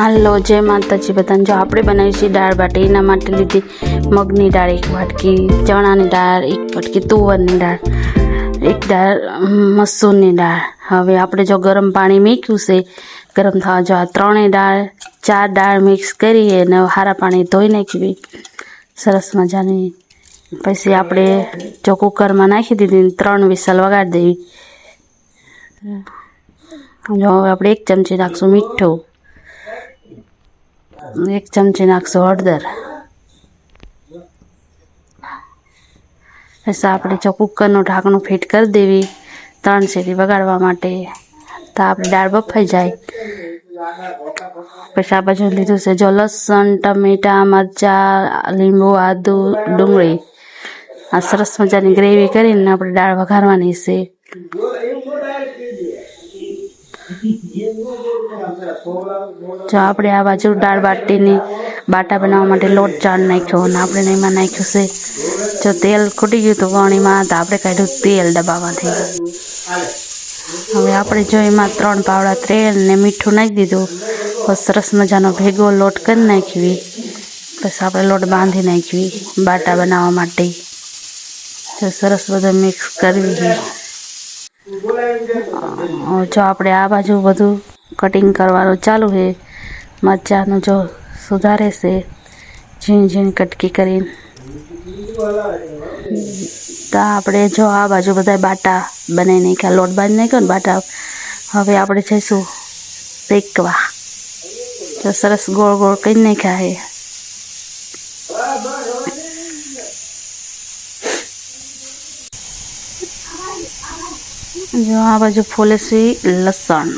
હાલો, જય માતાજી બધાને. જો આપણે બનાવીએ છીએ દાળ બાટી, એના માટે લીધી મગની દાળ, એક વાટકી ચણાની દાળ, એક વાટકી તુવરની દાળ, એક દાળ મસૂરની દાળ. હવે આપણે જો ગરમ પાણી મૂક્યું છે, ગરમ થવા જો આ ત્રણેય દાળ, ચાર દાળ મિક્સ કરીએ અને સારા પાણી ધોઈ નાખવી સરસ મજાની. પછી આપણે જો કુકરમાં નાખી દીધી ત્રણ વિસલ વગાડી દેવી. જો હવે આપણે એક ચમચી નાખશું મીઠું. એક ચમચી નાખશું હળદર પછી આપણે જો કુકરનું ઢાંકણું ફિટ કરી દેવી ત્રણ સીટી વગાડવા માટે તો આપણી દાળ બફાઈ જાય પછી આ બાજુ લીધું છે જો લસણ ટમેટા મરચાં લીંબુ આદુ ડુંગળી આ સરસ મજાની ગ્રેવી કરીને આપણે દાળ વઘારવાની છે જો આપણે આ બાજુ દાળ બાટીની બાટા બનાવવા માટે લોટ ચાળ નાખ્યો અને આપણે એમાં નાખ્યું છે જો તેલ ખૂટી ગયું હતું વણીમાં તો આપણે કાઢ્યું તેલ ડબ્બામાંથી. હવે આપણે જો એમાં ત્રણ પાવડા તેલ ને મીઠું નાખી દીધું પછી સરસ મજાનો ભેગો લોટ કરી નાખવી પછી આપણે લોટ બાંધી નાખવી બાટા બનાવવા માટે. તો સરસ બધું મિક્સ કરવી જો આપણે આ બાજુ બધું કટિંગ કરવાનું ચાલુ છે. મરચાંનું જો સુધારે છે. ઝીણ ઝીણ કટકી કરીને. તો આપણે જો આ બાજુ બધા બાટા બનાવી નાખ્યા, લોટ બાંધી નાખ્યો ને બાટા. હવે આપણે જઈશું શેકવા. તો સરસ ગોળ ગોળ કરી નાખ્યા છે. જો આ બાજુ ફોલે છે લસણ.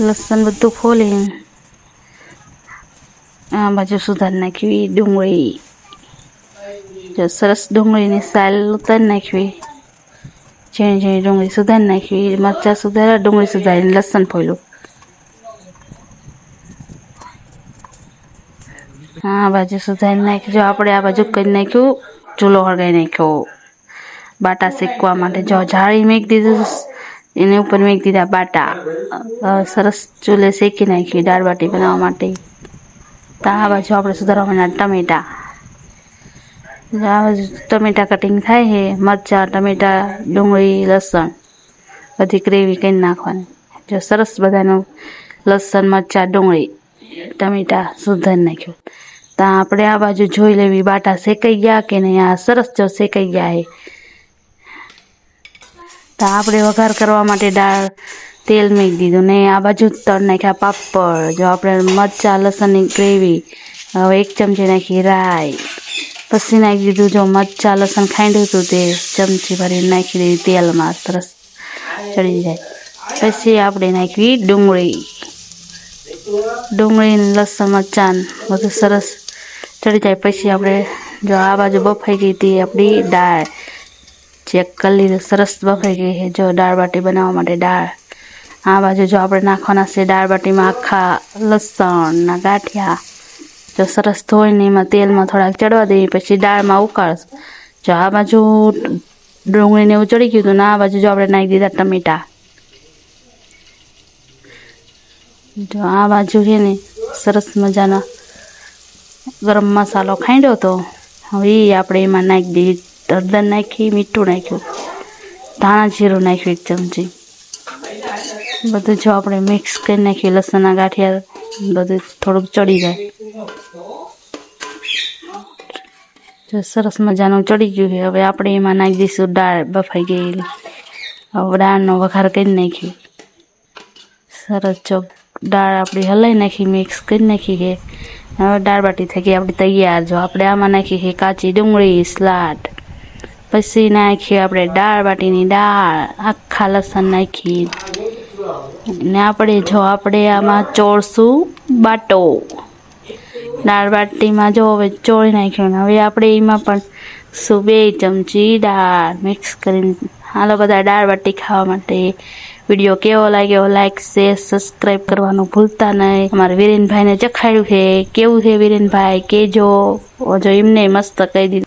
લસણ બધું ફોલે. આ બાજુ સુધારી નાખવી, ડુંગળી. જો સરસ ડુંગળીની સાલ ઉતારી નાખવી. ઝીણી ઝીણી ડુંગળી સુધારી નાખવી, મરચાં સુધાર્યા, ડુંગળી સુધારીને લસણ ફોલ્યું. આ બાજુ સુધારી નાખી જો આપણે આ બાજુ કરી નાખ્યું, ચૂલો હળગાઈ નાખ્યો. બાટા શેકવા માટે. જો જાળી મેક દીધું એની ઉપર મેક દીધા બાટા. સરસ ચૂલે શેકી નાખી, દાળ બાટી બનાવવા માટે. આ બાજુ આપણે સુધારવા માટે ટમેટા આ બાજુ ટમેટા કટિંગ થાય છે, મરચાં, ટમેટા, ડુંગળી, લસણ, બધી ગ્રેવી કરી નાખવાની. જો સરસ બધાનું લસણ, મરચાં, ડુંગળી, ટમેટા સુધારી નાખ્યું. તો આપણે આ બાજુ જોઈ લેવી, બાટા શેકાઈ ગયા કે નહીં? આ સરસ જો શેકાઈ ગયા છે. તો આપણે વઘાર કરવા માટે દાળ, તેલ મૂકી દીધું ને આ બાજુ તળ નાખ્યા, પાપડ, જો આપણે મરચાં, લસણની ગ્રેવી, હવે એક ચમચી નાખી રાઈ, પછી નાખી દીધું જો મરચાં, લસણ ખાંડ્યું હતું તે ચમચી ભરી નાખી દીધી તેલમાં, સરસ ચડી જાય. પછી આપણે નાખવી ડુંગળી. ડુંગળી લસણ, મરચાં, બધું સરસ ચડી જાય. પછી આપણે જો આ બાજુ બફાઈ ગઈ હતી આપણી દાળ. ચેક કરી લીધું. સરસ બફાઈ ગઈ છે. જો દાળ બાટી બનાવવા માટે દાળ. આ બાજુ જો આપણે નાખવાના છે દાળ બાટીમાં આખા લસણના ગાંઠિયા. જો સરસ ધોઈને એમાં તેલમાં થોડાક ચડવા દઈએ પછી દાળમાં ઉકાળશું જો આ બાજુ ડુંગળીને એવું ચડી ગયું હતું ને આ બાજુ જો આપણે નાખી દીધા ટમેટા. જો આ બાજુ છે ને સરસ મજાના ગરમ મસાલો ખાંડ્યો હતો. હવે એ આપણે એમાં નાખી દઈએ હળદર નાખી મીઠું નાખ્યું, ધાણા જીરું નાખ્યું એક ચમચી. બધું જો આપણે મિક્સ કરી નાખીએ, લસણના ગાંઠિયા, બધું થોડુંક ચડી જાય. જો સરસ મજાનું ચડી ગયું છે. હવે આપણે એમાં નાખી દઈશું દાળ, બફાઈ ગયેલી. હવે દાળનો વઘાર કરી નાખ્યું સરસ જો દાળ આપણી હલાઈ નાખી મિક્સ કરી નાખી કે હવે દાળ બાટી થઈ ગઈ, આપણી તૈયાર. જો આપણે આમાં નાખી છે કાચી ડુંગળી, સલાડ. પછી નાખીએ આપણે દાળ બાટીની દાળ, આખા લસણ નાખી. ને આપણે જો આપણે આમાં ચોળશું બાટો. દાળ બાટીમાં જો હવે ચોળી નાખ્યું હવે આપણે એમાં પણ શું બે ચમચી દાળ મિક્સ કરીને, હાલો બધા દાળ બાટી ખાવા માટે. વીડિયો કેવો લાગ્યો લાઈક, શેર, સબસ્ક્રાઈબ કરવાનું ભૂલતા નહીં. અમારા વિરેનભાઈને ચખાડ્યું છે. કેવું છે વિરેનભાઈ? કેજો. જો એમને મસ્ત કહી દીધું.